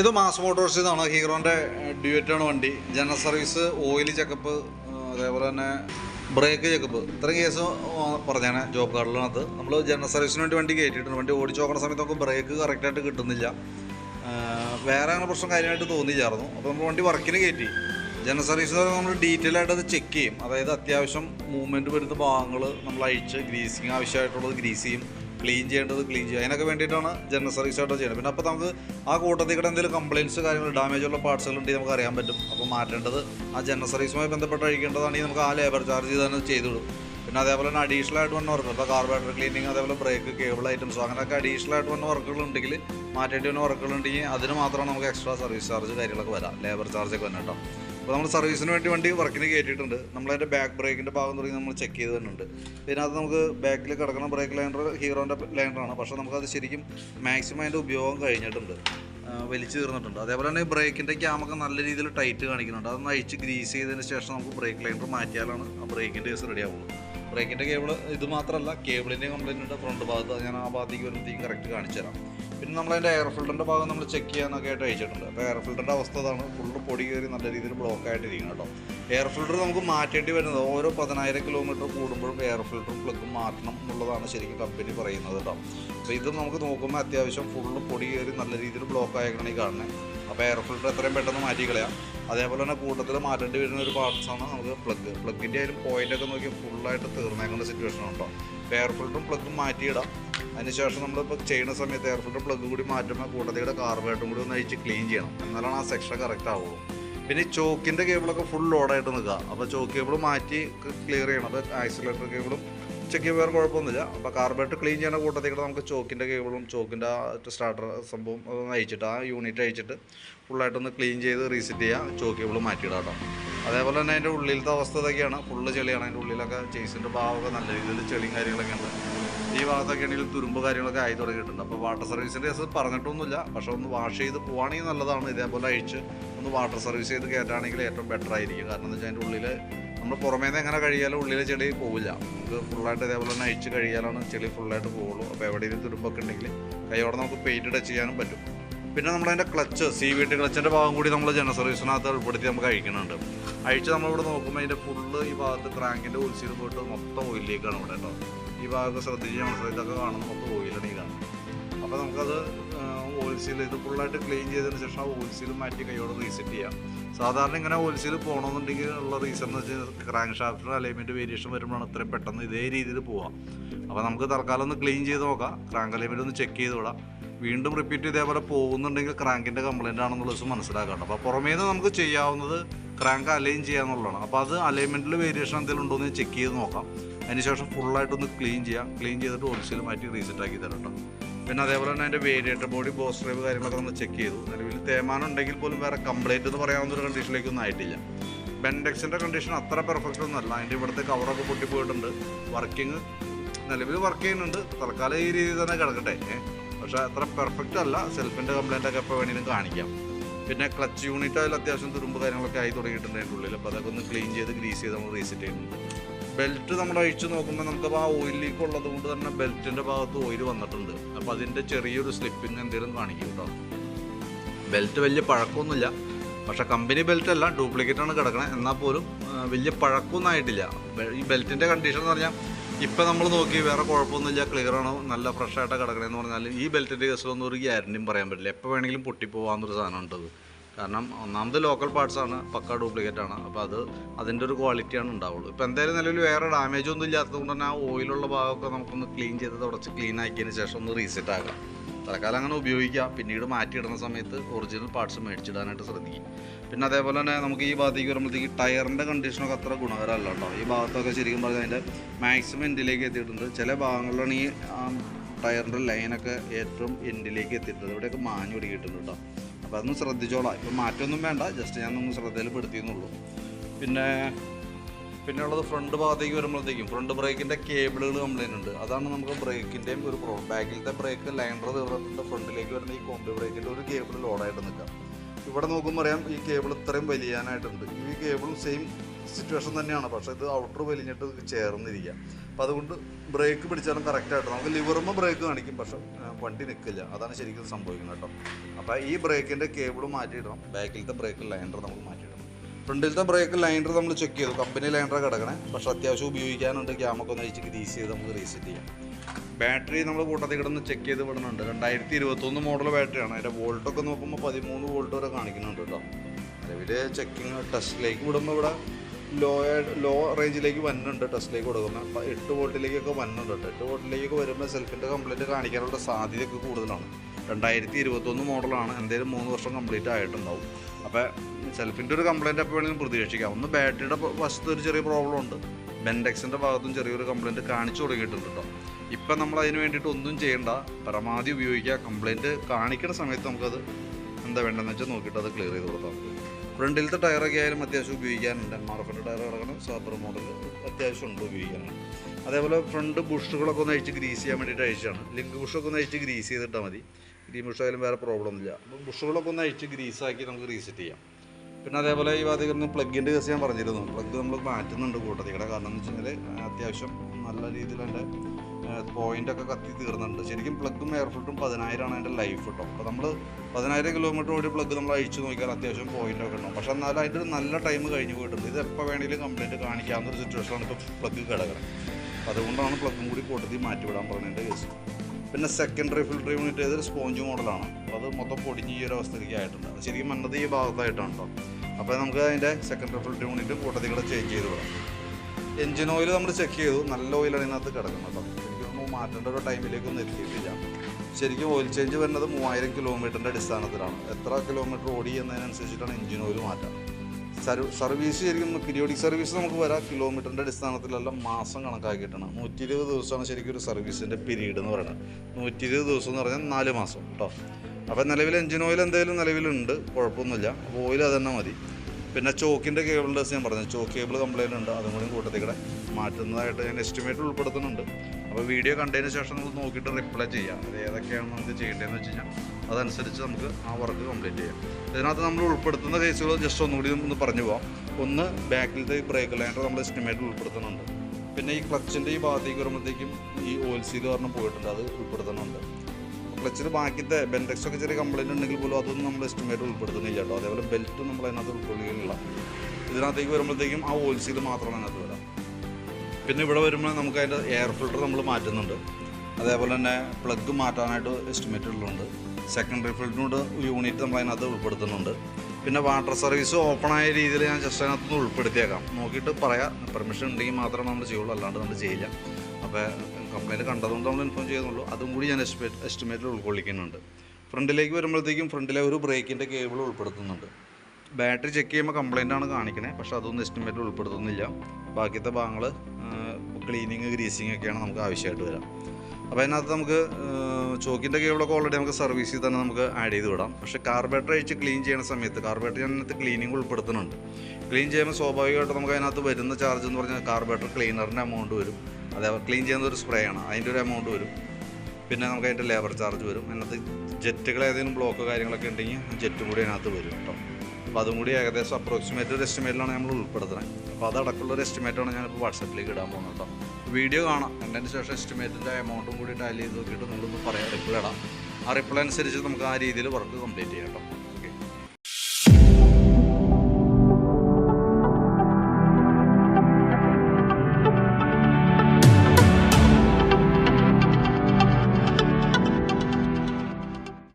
ഇത് mass Motors നിന്നാണ് ഹീറോന്റെ ഡ്യൂറ്റാണ് വണ്ടി. ജനറൽ സർവീസ് ഓയിൽ ചെക്കപ്പ് അതേപോലെ തന്നെ ബ്രേക്ക് ചെക്കപ്പ് ഇത്രയും കേസ് പറഞ്ഞാണ് ജോബ് കാർഡിലാണത് നമ്മൾ ജനറൽ സർവീസിന് വേണ്ടി വണ്ടി കയറ്റിയിട്ടുണ്ട് വണ്ടി ഓടിച്ച് നോക്കുന്ന സമയത്ത് നമുക്ക് ബ്രേക്ക് കറക്റ്റായിട്ട് കിട്ടുന്നില്ല. വേറെ അങ്ങനെ പ്രശ്നം കാര്യമായിട്ട് തോന്നിയില്ലായിരുന്നു. അപ്പോൾ നമ്മൾ വണ്ടി വർക്കിന് കയറ്റി ജനറൽ സർവീസ് നമ്മൾ ഡീറ്റെയിൽ ആയിട്ട് അത് ചെക്ക് ചെയ്യും. അതായത് അത്യാവശ്യം മൂവ്മെന്റ് വരുന്ന ഭാഗങ്ങൾ നമ്മൾ അഴിച്ച് ഗ്രീസിങ് ആവശ്യമായിട്ടുള്ളത് ഗ്രീസ് ചെയ്യും. ക്ലീൻ ചെയ്യേണ്ടത് ക്ലീൻ ചെയ്യുക. അതിനൊക്കെ വേണ്ടിയിട്ടാണ് ജനറൽ സർവീസ് ആയിട്ട് ചെയ്യുന്നത്. പിന്നെ അപ്പോൾ നമുക്ക് ആ കൂട്ടത്തിൽ കൂടെ എന്തെങ്കിലും കംപ്ലയിൻസ് കാര്യങ്ങൾ ഡാമേജ് ഉള്ള പാർട്സുകൾ ഉണ്ടെങ്കിൽ നമുക്ക് അറിയാൻ പറ്റും. അപ്പോൾ മാറ്റേണ്ടത് ആ ജനറൽ സർവീസുമായി ബന്ധപ്പെട്ട് അഴിക്കേണ്ടതാണെങ്കിൽ നമുക്ക് ആ ലേബർ ചാർജ് ചെയ്ത് തന്നെ ചെയ്തിടും പിന്നെ അതേപോലെ തന്നെ അഡീഷണൽ ആയിട്ട് വന്ന വർക്കുകൾ ഇപ്പോൾ കാർബറേറ്റർ ക്ലീനിങ് അതേപോലെ ബ്രേക്ക് കേബിൾ ഐറ്റംസ് അങ്ങനെയൊക്കെ അഡീഷണൽ ആയിട്ട് വന്ന വർക്കുകൾ ഉണ്ടെങ്കിൽ മാറ്റേണ്ടി വന്ന വർക്കുകൾ ഉണ്ടെങ്കിൽ അതിന് മാത്രമാണ് നമുക്ക് എക്സ്ട്രാ സർവീസ് ചാർജ് കാര്യങ്ങളൊക്കെ വരാം. ലേബർ ചാർജ് ഒക്കെ വന്നിട്ടോ അപ്പോൾ നമ്മൾ സർവീസിന് വേണ്ടി വണ്ടി വർക്കിന് കയറ്റിയിട്ടുണ്ട്. നമ്മളതിന്റെ ബാക്ക് ബ്രേക്കിന്റെ ഭാഗം തുടങ്ങി നമ്മൾ ചെക്ക് ചെയ്ത് തന്നെയുണ്ട് ഇതിനകത്ത് നമുക്ക് ബാക്കിൽ കിടക്കുന്ന ബ്രേക്ക് ലൈനർ ഹീറോന്റെ ലൈനറാണ് പക്ഷേ നമുക്കത് ശരിക്കും മാക്സിമം അതിന്റെ ഉപയോഗം കഴിഞ്ഞിട്ടുണ്ട്. വലിച്ചു തീർന്നിട്ടുണ്ട്. അതേപോലെ തന്നെ ബ്രേക്കിന്റെ ക്യാമൊക്കെ നല്ല രീതിയിൽ ടൈറ്റ് കാണിക്കുന്നുണ്ട്. അതൊന്ന് അഴിച്ച് ഗ്രീസ് ചെയ്തതിന് ശേഷം നമുക്ക് ബ്രേക്ക് ലൈനർ മാറ്റിയാലാണ് ആ ബ്രേക്കിന്റെ കേസ് റെഡി ആവുള്ളൂ. ബ്രേക്കിന്റെ കേബിൾ ഇത് മാത്രമല്ല കേബിളിന്റെ കംപ്ലൈന്റ് ഉണ്ട് ഫ്രണ്ട് ഭാഗത്ത് ഞാൻ ആ ഭാഗത്തേക്ക് വരുമ്പോഴത്തേക്കും കറക്റ്റ് കാണിച്ചു തരാം. പിന്നെ നമ്മളതിന്റെ എയർ ഫിൽറ്ററിന്റെ ഭാഗം നമ്മൾ ചെക്ക് ചെയ്യാനൊക്കെ ആയിട്ട് അയച്ചിട്ടുണ്ട്. അപ്പോൾ എയർ ഫിൽറ്ററിന്റെ അവസ്ഥ അതാണ് ഫുള്ള് പൊടി കയറി നല്ല രീതിയിൽ ബ്ലോക്ക് ആയിട്ടിരിക്കണം കേട്ടോ. എയർ ഫിൽറ്റർ നമുക്ക് മാറ്റേണ്ടി വരുന്നത് ഓരോ പതിനായിരം കിലോമീറ്റർ കൂടുമ്പോഴും എയർ ഫിൽറ്ററും പ്ലഗും മാറ്റണം എന്നുള്ളതാണ് ശരിക്കും കമ്പനി പറയുന്നത് കേട്ടോ. അപ്പോൾ ഇത് നമുക്ക് നോക്കുമ്പോൾ അത്യാവശ്യം ഫുള്ള് പൊടി കയറി നല്ല രീതിയിൽ ബ്ലോക്ക് ആയേക്കണം ഈ കാണുന്നത് അപ്പോൾ എയർ ഫിൽറ്റർ എത്രയും പെട്ടെന്ന് മാറ്റി കളയാം. അതേപോലെ തന്നെ കൂട്ടത്തിൽ മാറ്റേണ്ടി വരുന്ന ഒരു പാർട്സാണ് നമുക്ക് പ്ലഗ് പ്ലഗിന്റെ ആയാലും പോയിന്റൊക്കെ നോക്കി ഫുള്ളായിട്ട് തീർന്നേക്കുന്ന സിറ്റുവേഷൻ ഉണ്ടോ അപ്പോൾ എയർ ഫിൽറ്ററും പ്ലഗും മാറ്റിയിടാം. അതിനുശേഷം നമ്മളിപ്പോൾ ചെയ്യുന്ന സമയത്ത് എയർ ഫിൽറ്റർ പ്ലഗ് കൂടി മാറ്റുമ്പോൾ കൂട്ടത്തിയുടെ കാർബേറ്റും കൂടി ഒന്ന് അഴിച്ച് ക്ലീൻ ചെയ്യണം. എന്നാലാണ് ആ സെക്ഷൻ കറക്റ്റ് ആവുള്ളൂ. പിന്നെ ചോക്കിന്റെ കേബിളൊക്കെ ഫുൾ ലോഡായിട്ട് നിൽക്കുക. അപ്പോൾ ചോക്ക് കേബിൾ മാറ്റി ക്ലിയർ ചെയ്യണം. അപ്പോൾ ആക്സിലേറ്റർ കേബിളും ചെയ്യാൻ വേറെ കുഴപ്പമൊന്നുമില്ല. അപ്പോൾ കാർബേറ്റ് ക്ലീൻ ചെയ്യുന്ന കൂട്ടത്തിൽ കൂടെ നമുക്ക് ചോക്കിന്റെ കേബിളും ചോക്കിന്റെ സ്റ്റാർട്ടർ സംഭവം അതൊന്ന് അയച്ചിട്ട് ആ യൂണിറ്റ് അയച്ചിട്ട് ഫുള്ളായിട്ടൊന്ന് ക്ലീൻ ചെയ്ത് റീസെറ്റ് ചെയ്യുക ചോക്ക് കേബിൾ മാറ്റിയിടാം കേട്ടോ. അതേപോലെ തന്നെ അതിന്റെ ഉള്ളിലത്തെ അവസ്ഥ ഇതൊക്കെയാണ്. ഫുള്ള് ചെളിയാണ്. അതിന്റെ ഉള്ളിലൊക്കെ ചേസിന്റെ ഭാഗമൊക്കെ നല്ല രീതിയിൽ ചെളിയും കാര്യങ്ങളൊക്കെ ഉണ്ട്. ഈ ഭാഗത്തൊക്കെ ആണെങ്കിൽ തുരുമ്പ് കാര്യങ്ങളൊക്കെ ആയി തുടങ്ങിയിട്ടുണ്ട്. അപ്പോൾ വാട്ടർ സർവീസിന്റെ കേസ് പറഞ്ഞിട്ടൊന്നുമില്ല. പക്ഷേ ഒന്ന് വാഷ് ചെയ്ത് പോവുകയാണെങ്കിൽ നല്ലതാണ്. ഇതേപോലെ അഴിച്ച് ഒന്ന് വാട്ടർ സർവീസ് ചെയ്ത് കയറ്റുകയാണെങ്കിൽ ഏറ്റവും ബെറ്റർ ആയിരിക്കും. കാരണം എന്താ വെച്ചാൽ അതിന്റെ ഉള്ളിൽ നമ്മൾ പുറമേ നിന്ന് എങ്ങനെ കഴിയാലും ഉള്ളിലെ ചെടി പോവില്ല. നമുക്ക് ഫുള്ളായിട്ട് ഇതേപോലെ തന്നെ അഴിച്ച് കഴിയാലാണ് ചെളി ഫുള്ളായിട്ട് പോവുള്ളൂ. അപ്പോൾ എവിടെയെങ്കിലും തുരുമ്പൊക്കെ ഉണ്ടെങ്കിൽ കൈയോടെ നമുക്ക് പെയിന്റ് ടച്ച് ചെയ്യാനും പറ്റും. പിന്നെ നമ്മളതിന്റെ ക്ലച്ച് സി വി ടി ക്ലച്ചിന്റെ ഭാഗം കൂടി നമ്മൾ ജനറൽ സർവീസിനകത്ത് ഉൾപ്പെടുത്തി നമുക്ക് അഴിക്കുന്നുണ്ട് അഴിച്ച് നമ്മളിവിടെ നോക്കുമ്പോൾ അതിന്റെ ഫുള്ള് ഈ ഭാഗത്ത് ക്രാങ്കിന്റെ ഉത്സീൽ പോയിട്ട് മൊത്തം ഓയിലേക്കാണ് ഇവിടെ കേട്ടോ. ഈ ഭാഗത്ത് ശ്രദ്ധിച്ച് മനസ്സിലാക്കി ഇതൊക്കെ കാണുന്ന മൊത്തം ഓയിലാണ് ഈ കാണുന്നത് അപ്പോൾ നമുക്കത് സീൽ ഇത് ഫുള്ളായിട്ട് ക്ലീൻ ചെയ്തതിന് ശേഷം ആ സീൽ മാറ്റി കൈയോടെ റീസെറ്റ് ചെയ്യാം. സാധാരണ ഇങ്ങനെ സീൽ പോകണമെന്നുണ്ടെങ്കിൽ ഉള്ള റീസൺ എന്ന് വെച്ചാൽ ക്രാങ്ക് ഷാഫ്റ്റിന് അലൈൻമെന്റ് വേരിയേഷൻ വരുമ്പോഴാണ് ഇത്രയും പെട്ടെന്ന് ഇതേ രീതിയിൽ പോവാം അപ്പോൾ നമുക്ക് തൽക്കാലം ഒന്ന് ക്ലീൻ ചെയ്ത് നോക്കാം. ക്രാങ്ക് അലൈൻമെന്റ് ഒന്ന് ചെക്ക് ചെയ്ത് വിടാം വീണ്ടും റിപ്പീറ്റ് ഇതേപോലെ പോകുന്നുണ്ടെങ്കിൽ ക്രാങ്കിന്റെ കംപ്ലൈന്റ് ആണെന്നുള്ള ദിവസം മനസ്സിലാക്കണം അപ്പോൾ പുറമേ നിന്ന് നമുക്ക് ചെയ്യാവുന്നത് ക്രാങ്ക് അലൈൻ ചെയ്യാന്നുള്ളതാണ്. അപ്പോൾ അത് അലൈൻമെന്റിൽ വേരിയേഷൻ എന്തെങ്കിലും ഉണ്ടോ എന്ന് ചെക്ക് ചെയ്ത് നോക്കാം. അതിനുശേഷം ഫുള്ളായിട്ടൊന്ന് ക്ലീൻ ചെയ്യാം. ക്ലീൻ ചെയ്തിട്ട് ഒറിജിനൽ മാറ്റി റീസെറ്റ് ആക്കി തരാം കേട്ടോ പിന്നെ അതേപോലെ തന്നെ അതിന്റെ വേരിയേറ്റർ ബോഡി ബോസ് ഡ്രൈവ് കാര്യങ്ങളൊക്കെ നമ്മൾ ചെക്ക് ചെയ്തു. നിലവിൽ തേമാനം ഉണ്ടെങ്കിൽ പോലും വേറെ കംപ്ലൈന്റ് എന്ന് പറയാവുന്ന ഒരു കണ്ടീഷനിലേക്കൊന്നും ആയിട്ടില്ല. ബെൻഡെക്സിന്റെ കണ്ടീഷൻ അത്ര പെർഫെക്റ്റ് ഒന്നുമല്ല അതിന്റെ ഇവിടുത്തെ കവറൊക്കെ പൊട്ടിപ്പോയിട്ടുണ്ട്. വർക്കിംഗ് നിലവിൽ വർക്ക് ചെയ്യുന്നുണ്ട്. തൽക്കാലം ഈ രീതിയിൽ തന്നെ കിടക്കട്ടെ. പക്ഷേ അത്ര പെർഫെക്റ്റ് അല്ല. സെൽഫിന്റെ കംപ്ലൈന്റ് ഒക്കെ എപ്പോൾ വേണമെങ്കിലും കാണിക്കാം. പിന്നെ ക്ലച്ച് യൂണിറ്റ് അതിൽ അത്യാവശ്യം തുരുമ്പ് കാര്യങ്ങളൊക്കെ ആയി തുടങ്ങിയിട്ടുണ്ട് അതിന്റെ ഉള്ളിൽ. അപ്പോൾ അതൊക്കെ ഒന്ന് ക്ലീൻ ചെയ്ത് ഗ്രീസ് ചെയ്ത് നമ്മൾ റീസെറ്റ് ചെയ്യുന്നുണ്ട്. ബെൽറ്റ് നമ്മൾ അഴിച്ചു നോക്കുമ്പോൾ നമുക്ക് ആ ഓയിൽ ലീക്ക് ഉള്ളത് കൊണ്ട് തന്നെ ബെൽറ്റിന്റെ ഭാഗത്ത് ഓയിൽ വന്നിട്ടുണ്ട്. അപ്പോൾ അതിന്റെ ചെറിയൊരു സ്ലിപ്പിംഗ് എന്തെങ്കിലും കാണിക്കും കേട്ടോ ബെൽറ്റ് വലിയ പഴക്കമൊന്നുമില്ല. പക്ഷേ കമ്പനി ബെൽറ്റ് അല്ല ഡ്യൂപ്ലിക്കേറ്റ് ആണ് കിടക്കണത് എന്നാൽ പോലും വലിയ പഴക്കമൊന്നും ആയിട്ടില്ല. ഈ ബെൽറ്റിന്റെ കണ്ടീഷൻ എന്ന് പറഞ്ഞാൽ ഇപ്പം നമ്മൾ നോക്കി വേറെ കുഴപ്പമൊന്നുമില്ല ക്ലിയർ നല്ല ഫ്രഷ് ആയിട്ട് കിടക്കണമെന്ന് പറഞ്ഞാൽ ഈ ബെൽറ്റിന്റെ കേസിലൊന്നും ഒരു ഗ്യാരണ്ടിയും പറയാൻ പറ്റില്ല. എപ്പോൾ വേണമെങ്കിലും പൊട്ടിപ്പോവാന്നൊരു സാധനം ഉണ്ടത് കാരണം ഒന്നാമത് ലോക്കൽ പാർട്സാണ് പക്ക ഡ്യൂപ്ലിക്കേറ്റ് ആണ്. അപ്പോൾ അത് അതിന്റെ ഒരു ക്വാളിറ്റിയാണ് ഉണ്ടാവുള്ളൂ. ഇപ്പോൾ എന്തായാലും നിലവിൽ വേറെ ഡാമേജ് ഒന്നും ഇല്ലാത്തത് കൊണ്ട് തന്നെ ആ ഓയിലുള്ള ഭാഗമൊക്കെ നമുക്കൊന്ന് ക്ലീൻ ചെയ്ത് തുടച്ച് ക്ലീൻ ആക്കിയതിന് ശേഷം ഒന്ന് റീസെറ്റ് ആക്കാം. തൽക്കാലം അങ്ങനെ ഉപയോഗിക്കാം. പിന്നീട് മാറ്റിയിടുന്ന സമയത്ത് ഒറിജിനൽ പാർട്സ് മേടിച്ചിടാനായിട്ട് ശ്രദ്ധിക്കും. പിന്നെ അതേപോലെ തന്നെ നമുക്ക് ഈ ഭാഗത്തേക്ക് വരുമ്പോഴത്തേക്ക് ടയറിന്റെ കണ്ടീഷനൊക്കെ അത്ര ഗുണകരമല്ല കേട്ടോ. ഈ ഭാഗത്തൊക്കെ ശരിക്കും പറഞ്ഞാൽ അതിന്റെ മാക്സിമം എൻഡിലേക്ക് എത്തിയിട്ടുണ്ട്. ചില ഭാഗങ്ങളിലാണ് ഈ ടയറിന്റെ ലൈനൊക്കെ ഏറ്റവും എൻഡിലേക്ക് എത്തിയിട്ടുണ്ട് ഇവിടെയൊക്കെ മാഞ്ഞു പിടിക്കിയിട്ടുണ്ട് കേട്ടോ. അപ്പോൾ അതൊന്നും ശ്രദ്ധിച്ചോളാം. ഇപ്പം മാറ്റമൊന്നും വേണ്ട. ജസ്റ്റ് ഞാനൊന്ന് ശ്രദ്ധയിൽ പെടുത്തിയെന്നുള്ളൂ പിന്നെ പിന്നെ ഉള്ളത് ഫ്രണ്ട് ഭാഗത്തേക്ക് വരുമ്പോഴത്തേക്കും ഫ്രണ്ട് ബ്രേക്കിന്റെ കേബിളുകൾ കംപ്ലൈന്റ് ഉണ്ട് അതാണ് നമുക്ക് ബ്രേക്കിന്റെയും ഒരു പ്രോബ്ലം ബാക്കിലത്തെ ബ്രേക്ക് ലൈൻഡർ തീർന്നിട്ട് ഫ്രണ്ടിലേക്ക് വരുന്ന ഈ കോമ്പി ബ്രേക്കിന്റെ ഒരു കേബിൾ ലോഡായിട്ട് നിൽക്കാം ഇവിടെ നോക്കുമ്പോൾ പറയാം ഈ കേബിൾ ഇത്രയും വലിയാനായിട്ടുണ്ട്. ഈ കേബിളും സെയിം സിറ്റുവേഷൻ തന്നെയാണ്. പക്ഷേ ഇത് ഔട്ടർ വലിഞ്ഞിട്ട് ചേർന്നിരിക്കുക. അപ്പോൾ അതുകൊണ്ട് ബ്രേക്ക് പിടിച്ചാലും കറക്റ്റായിട്ട് നമുക്ക് ലിവറുമ്പോൾ ബ്രേക്ക് കാണിക്കും. പക്ഷെ വണ്ടി നിൽക്കില്ല. അതാണ് ശരിക്കും സംഭവിക്കുന്നത് കേട്ടോ. അപ്പോൾ ഈ ബ്രേക്കിന്റെ കേബിൾ മാറ്റിയിടണം. ബാക്കിലത്തെ ബ്രേക്ക് ലൈനർ നമുക്ക് മാറ്റിയിടണം. ഫ്രണ്ടിലത്തെ ബ്രേക്ക് ലൈനർ നമ്മൾ ചെക്ക് ചെയ്തു. കമ്പനി ലൈനർ കിടക്കണേ. പക്ഷെ അത്യാവശ്യം ഉപയോഗിക്കാനുണ്ട്. ക്യാമൊക്കെ ഒന്ന് അഴിച്ച് ഈസി ചെയ്ത് നമുക്ക് റീസെറ്റ് ചെയ്യാം. ബാറ്ററി നമ്മൾ കൂട്ടത്തിൽ കിടന്ന് ചെക്ക് ചെയ്ത് വിടുന്നുണ്ട്. രണ്ടായിരത്തി ഇരുപത്തൊന്ന് മോഡൽ ബാറ്ററിയാണ് അതിന്റെ വോൾട്ടൊക്കെ നോക്കുമ്പോൾ പതിമൂന്ന് വോൾട്ട് വരെ കാണിക്കുന്നുണ്ട് കേട്ടോ. നിലവിൽ ചെക്കിങ് ടെസ്റ്റിലേക്ക് വിടുമ്പോൾ ഇവിടെ ലോ ലോ റേഞ്ചിലേക്ക് വന്നുണ്ട് ടെസ്റ്റിലേക്ക് കൊടുക്കുന്നത് എട്ട് വോൾട്ടിലേക്കൊക്കെ വന്നുണ്ട് കേട്ടോ എട്ട് വോൾട്ടിലേക്കൊക്കെ വരുമ്പോൾ സെൽഫിന്റെ കംപ്ലൈന്റ് കാണിക്കാനുള്ള സാധ്യതയൊക്കെ കൂടുതലാണ്. രണ്ടായിരത്തി ഇരുപത്തൊന്ന് മോഡലാണ്. എന്തെങ്കിലും മൂന്ന് വർഷം കംപ്ലീറ്റ് ആയിട്ടുണ്ടാവും. അപ്പോൾ സെൽഫിന്റെ ഒരു കംപ്ലൈന്റ് അപ്പോൾ വേണമെങ്കിലും പ്രതീക്ഷിക്കാം ഒന്ന് ബാറ്ററിയുടെ വശത്ത് ഒരു ചെറിയ പ്രോബ്ലം ഉണ്ട്. ബെൻഡെക്സിന്റെ ഭാഗത്തും ചെറിയൊരു കംപ്ലൈന്റ് കാണിച്ചു തുടങ്ങിയിട്ടുണ്ട് കേട്ടോ ഇപ്പം നമ്മൾ അതിന് വേണ്ടിയിട്ട് ഒന്നും ചെയ്യേണ്ട. പരമാവധി ഉപയോഗിക്കുക. കംപ്ലൈന്റ് കാണിക്കുന്ന സമയത്ത് നമുക്കത് എന്താ വേണ്ടതെന്ന് വെച്ചാൽ നോക്കിയിട്ട് അത് ക്ലിയർ ചെയ്ത് കൊടുത്താൽ ഫ്രണ്ടിലത്തെ ടയറൊക്കെ ആയാലും അത്യാവശ്യം ഉപയോഗിക്കാനുണ്ട്. എം ആർ എഫിന്റെ ടയർ കിടക്കണം. സാപ്പർ മോഡൽ അത്യാവശ്യം ഉണ്ട് ഉപയോഗിക്കാനാണ് അതേപോലെ ഫ്രണ്ട് ബുഷുകളൊക്കെ ഒന്ന് അഴിച്ച് ഗ്രീസ് ചെയ്യാൻ വേണ്ടിയിട്ട് അഴിച്ചാണ് ലിങ്ക് ബുഷൊക്കെ ഒന്ന് അഴിച്ച് ഗ്രീസ് ചെയ്തിട്ടാൽ മതി. ആയാലും വേറെ പ്രോബ്ലം അപ്പം ബുഷുകളൊക്കെ ഒന്ന് അഴിച്ച് ഗ്രീസാക്കി നമുക്ക് റീസെറ്റ് ചെയ്യാം. പിന്നെ അതേപോലെ ഈ ഭാഗത്തേക്ക് പ്ലഗിന്റെ കേസ് ഞാൻ പറഞ്ഞിരുന്നു. പ്ലഗ് നമ്മൾ മാറ്റുന്നുണ്ട് കൂട്ടത്തിക്കടെ കാരണം എന്ന് വെച്ച് കഴിഞ്ഞാൽ അത്യാവശ്യം നല്ല രീതിയിൽ എന്റെ പോയിന്റൊക്കെ കത്തി തീർന്നിട്ടുണ്ട്. ശരിക്കും പ്ലഗും എയർ ഫിൽറ്ററും പതിനായിരമാണ് അതിന്റെ ലൈഫ് കേട്ടോ അപ്പോൾ നമ്മൾ പതിനായിരം കിലോമീറ്റർ ഒരു പ്ലഗ് നമ്മൾ അഴിച്ചു നോക്കിയാൽ അത്യാവശ്യം പോയിന്റൊക്കെ ഉണ്ടാവും. പക്ഷേ എന്നാലും അതിന്റെ ഒരു നല്ല ടൈം കഴിഞ്ഞ് പോയിട്ടുണ്ട്. ഇത് എപ്പോൾ വേണമെങ്കിലും കംപ്ലൈന്റ് കാണിക്കാവുന്ന ഒരു സിറ്റുവേഷനാണ് ഇപ്പോൾ പ്ലഗ് കിടക്കുന്നത് അതുകൊണ്ടാണ് പ്ലഗും കൂടി കൂട്ടത്തിൽ മാറ്റിവിടാൻ പറഞ്ഞതിന്റെ കേസ് പിന്നെ സെക്കൻഡറി ഫിൽട്ടർ യൂണിറ്റ് ഏതൊരു സ്പോഞ്ച് മോഡലാണ് അപ്പോൾ അത് മൊത്തം പൊടിഞ്ഞ് ഈ ഒരു അവസ്ഥയിലേക്ക് ആയിട്ടുണ്ട്. അത് ശരിക്കും മണ്ണത് ഈ ഭാഗത്തായിട്ടാണ് കേട്ടോ അപ്പോൾ നമുക്ക് അതിന്റെ സെക്കൻഡറി ഫിൽട്ടർ യൂണിറ്റ് കൂട്ടത്തിൽ കൂടെ ചേഞ്ച് ചെയ്ത് വിടാം എഞ്ചിൻ ഓയിൽ നമ്മൾ ചെക്ക് ചെയ്തു. നല്ല ഓയിലാണ് ഇതിനകത്ത് കിടക്കുന്നത് കേട്ടോ. എനിക്കൊന്നും മാറ്റേണ്ട ഒരു ടൈമിലേക്കൊന്നും എത്തിയിട്ടില്ല. ശരിക്കും ഓയിൽ ചേഞ്ച് വരുന്നത് മൂവായിരം കിലോമീറ്ററിന്റെ അടിസ്ഥാനത്തിലാണ്. എത്ര കിലോമീറ്റർ ഓടി എന്നതിനനുസരിച്ചിട്ടാണ് എഞ്ചിൻ ഓയിൽ മാറ്റാം സർവ സർവീസ് ശരിക്കും പിരിയോഡിക് സർവീസ് നമുക്ക് വരാം. കിലോമീറ്ററിന്റെ അടിസ്ഥാനത്തിലല്ല മാസം കണക്കാക്കിയിട്ടാണ്. നൂറ്റി ഇരുപത് ദിവസമാണ് ശരിക്കും ഒരു സർവീസിന്റെ പീരീഡ് എന്ന് പറയുന്നത്. നൂറ്റി ഇരുപത് ദിവസം എന്ന് പറഞ്ഞാൽ നാല് മാസം കേട്ടോ അപ്പോൾ നിലവിൽ എഞ്ചിൻ ഓയിൽ എന്തെങ്കിലും നിലവിലുണ്ട്? കുഴപ്പമൊന്നുമില്ല. അപ്പോൾ ഓയിൽ അത് തന്നെ മതി. പിന്നെ ചോക്കിന്റെ കേബിൾ ഡസ് ഞാൻ പറഞ്ഞു ചോക്ക് കേബിൾ കംപ്ലൈന്റ് ഉണ്ട്. അതും കൂടി കൂട്ടത്തിൽ കൂടെ മാറ്റുന്നതായിട്ട് ഞാൻ എസ്റ്റിമേറ്റ് ഉൾപ്പെടുത്തുന്നുണ്ട്. അപ്പോൾ വീഡിയോ കണ്ടതിന് ശേഷം നമുക്ക് നോക്കിയിട്ട് റിപ്ലൈ ചെയ്യാം. അത് ഏതൊക്കെയാണ് നമുക്ക് ചെയ്യേണ്ടതെന്ന് വെച്ച് കഴിഞ്ഞാൽ അതനുസരിച്ച് നമുക്ക് ആ വർക്ക് കംപ്ലീറ്റ് ചെയ്യാം. ഇതിനകത്ത് നമ്മൾ ഉൾപ്പെടുത്തുന്ന കേസുകൾ ജസ്റ്റ് ഒന്നുകൂടി ഒന്ന് പറഞ്ഞു പോകാം ഒന്ന് ബാക്കിലത്തെ ഈ ബ്രേക്ക് ലൈനർ നമ്മൾ എസ്റ്റിമേറ്റ് ഉൾപ്പെടുത്തുന്നുണ്ട്. പിന്നെ ഈ ക്ലച്ചിന്റെ ഈ ഭാഗത്തേക്ക് വരുമ്പോഴത്തേക്കും ഈ ഓയിൽ സീൽ കാരണം പോയിട്ടുണ്ട് അത് ഉൾപ്പെടുത്തുന്നുണ്ട്. ക്ലച്ചിൽ ബാക്കിത്തെ ബെൻഡെക്സ് ഒക്കെ ചെറിയ കംപ്ലൈന്റ് ഉണ്ടെങ്കിൽ പോലും അതൊന്നും നമ്മൾ എസ്റ്റിമേറ്റ് ഉൾപ്പെടുത്തുന്നില്ല കേട്ടോ. അതേപോലെ ബെൽറ്റ് നമ്മൾ അതിനകത്ത് ഉൾക്കൊള്ളുകയില്ല. ഇതിനകത്തേക്ക് വരുമ്പോഴത്തേക്കും ആ ഓയിൽ സീൽ മാത്രമാണ് അതിനകത്ത് വരാം. പിന്നെ ഇവിടെ വരുമ്പോൾ നമുക്ക് അതിന്റെ എയർ ഫിൽട്ടർ നമ്മൾ മാറ്റുന്നുണ്ട്. അതേപോലെ തന്നെ പ്ലഗ് മാറ്റാനായിട്ട് എസ്റ്റിമേറ്റ് ഉള്ളുണ്ട് സെക്കൻഡറി ഫിൽറ്ററിനോട് യൂണിറ്റ് നമ്മൾ അതിനകത്ത് ഉൾപ്പെടുത്തുന്നുണ്ട്. പിന്നെ വാട്ടർ സർവീസ് ഓപ്പൺ ആയ രീതിയിൽ ഞാൻ ജസ്റ്റ് അതിനകത്ത് ഉൾപ്പെടുത്തിയേക്കാം. നോക്കിയിട്ട് പറയാം. പെർമിഷൻ ഉണ്ടെങ്കിൽ മാത്രമേ നമ്മൾ ചെയ്യുള്ളൂ. അല്ലാണ്ട് നമ്മൾ ചെയ്യില്ല. അപ്പോൾ കംപ്ലൈന്റ് കണ്ടതുകൊണ്ട് നമ്മൾ ഇൻഫോം ചെയ്യുന്നുള്ളൂ. അതും കൂടി ഞാൻ എസ്റ്റിമേറ്റ് എസ്റ്റിമേറ്റിൽ ഉൾക്കൊള്ളിക്കുന്നുണ്ട്. ഫ്രണ്ടിലേക്ക് വരുമ്പോഴത്തേക്കും ഫ്രണ്ടിലെ ഒരു ബ്രേക്കിന്റെ കേബിൾ ഉൾപ്പെടുത്തുന്നുണ്ട്. ബാറ്ററി ചെക്ക് ചെയ്യുമ്പോൾ കംപ്ലൈന്റ് ആണ് കാണിക്കണേ. പക്ഷേ അതൊന്നും എസ്റ്റിമേറ്റിൽ ഉൾപ്പെടുത്തുന്നില്ല. ബാക്കിയത്തെ ഭാഗങ്ങൾ ക്ലീനിങ് ഗ്രീസിങ് ഒക്കെയാണ് നമുക്ക് ആവശ്യമായിട്ട് വരാം. അപ്പോൾ അതിനകത്ത് നമുക്ക് ചോക്കിന്റെ കേബിളൊക്കെ ഓൾറെഡി നമുക്ക് സർവീസിൽ തന്നെ നമുക്ക് ആഡ് ചെയ്ത് വിടാം. പക്ഷേ കാർബേറ്റർ അഴിച്ച് ക്ലീൻ ചെയ്യുന്ന സമയത്ത് കാർബേറ്റർ അതിനകത്ത് ക്ലീനിങ് ഉൾപ്പെടുത്തുന്നുണ്ട്. ക്ലീൻ ചെയ്യുമ്പോൾ സ്വാഭാവികമായിട്ട് നമുക്ക് അതിനകത്ത് വരുന്ന ചാർജ് എന്ന് പറഞ്ഞാൽ കാർബേറ്റർ ക്ലീനറിന്റെ എമൗണ്ട് വരും. അതേപോലെ ക്ലീൻ ചെയ്യുന്ന ഒരു സ്പ്രേ ആണ്. അതിന്റെ ഒരു എമൗണ്ട് വരും. പിന്നെ നമുക്ക് അതിന്റെ ലേബർ ചാർജ് വരും. അതിനകത്ത് ജെറ്റുകൾ ഏതെങ്കിലും ബ്ലോക്ക് കാര്യങ്ങളൊക്കെ ഉണ്ടെങ്കിൽ ജെറ്റും കൂടി അതിനകത്ത് വരും കേട്ടോ. അപ്പോൾ അതും കൂടി ഏകദേശം അപ്രോക്സിമേറ്റ് ഒരു എസ്റ്റിമേറ്റിലാണ് നമ്മൾ ഉൾപ്പെടുത്തുന്നത്. അപ്പോൾ അതടക്കമുള്ള ഒരു എസ്റ്റിമേറ്റാണ് ഞാനിപ്പോൾ വാട്സപ്പിലേക്ക് ഇടാൻ പോകുന്നത് കേട്ടോ. വീഡിയോ കാണാം. എന്നതിന് ശേഷം എസ്റ്റിമേറ്റിന്റെ എമൗണ്ടും കൂടി ടാലി ചെയ്ത് നോക്കിയിട്ട് നിങ്ങളൊന്ന് പറയാം. റിപ്ലൈ ഇടാം. ആ റിപ്ലൈ അനുസരിച്ച് നമുക്ക് ആ രീതിയിൽ വർക്ക് കംപ്ലീറ്റ് ചെയ്യാം കേട്ടോ.